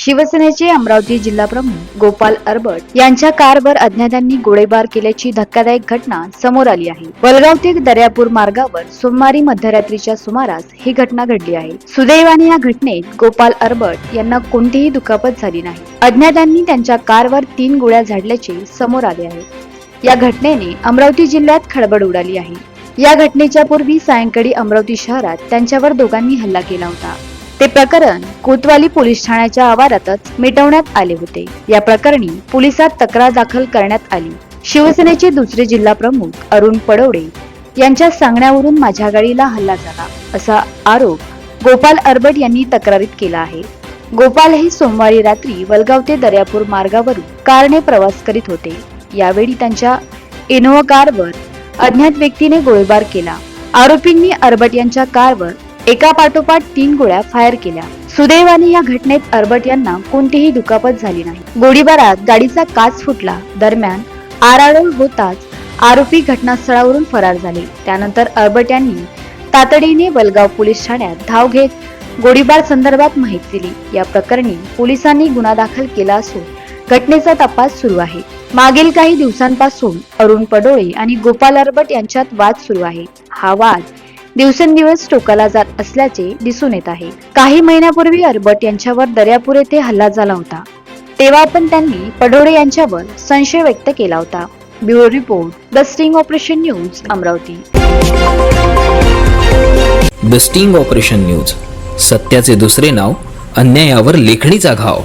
शिवसेनेचे अमरावती जिल्हा प्रमुख गोपाल अरबट यांच्या कारवर अज्ञातांनी गोळीबार केल्याची धक्कादायक घटना समोर आली आहे. वलगाव ते दर्यापूर मार्गावर सोमवारी मध्यरात्रीच्या सुमारास ही घटना घडली आहे. सुदैवाने या घटनेत गोपाल अरबट यांना कोणतीही दुखापत झाली नाही. अज्ञातांनी त्यांच्या कारवर तीन गोळ्या झाडल्याचे समोर आले आहे. या घटनेने अमरावती जिल्ह्यात खळबळ उडाली आहे. या घटनेच्या पूर्वी सायंकाळी अमरावती शहरात त्यांच्यावर दोघांनी हल्ला केला होता. ते प्रकरण कोतवाली पोलीस ठाण्याच्या आवारातच मिटवण्यात आले होते. या प्रकरणी पोलिसात तक्रार दाखल करण्यात आली. शिवसेनेचे दुसरे जिल्हा प्रमुख अरुण पडवडे यांच्या सांगण्यावरून माझ्या गाडीला हल्ला झाला असा आरोप गोपाल अरबट यांनी तक्रारीत केला आहे. गोपाल हे सोमवारी रात्री वलगाव ते दर्यापूर मार्गावरून कारने प्रवास करीत होते. यावेळी त्यांच्या इनोव्हा कारवर अज्ञात व्यक्तीने गोळीबार केला. आरोपींनी अरबट यांच्या कारवर एका पाठोपाठ तीन गोळ्या फायर केल्या. सुदैवाने या घटनेत अर्बट यांना कोणतीही दुखापत झाली नाही. गोळीबारात गाडीचा काच फुटला. दरम्यान आराडोळ होताच आरोपी घटनास्थळावरून फरार झाले. त्यानंतर अर्बट यांनी तातडीने बलगाव पोलीस ठाण्यात धाव घेत गोळीबार संदर्भात माहिती दिली. या प्रकरणी पोलिसांनी गुन्हा दाखल केला असून घटनेचा तपास सुरू आहे. मागील काही दिवसांपासून अरुण पडोळे आणि गोपाल अर्बट यांच्यात वाद सुरू आहे. हा वाद दिवसेंदिवस टोकाला जात असल्याचे दिसून येत आहे. काही महिन्यापूर्वी अरबट यांच्यावर दर्यापूर येथे हल्ला झाला होता. तेव्हा पण त्यांनी पडोळे यांच्यावर संशय व्यक्त केला होता. Bureau report the sting operation news Amravati. The sting operation news. सत्याचे दुसरे नाव अन्यायावर लेखणीचा घाव.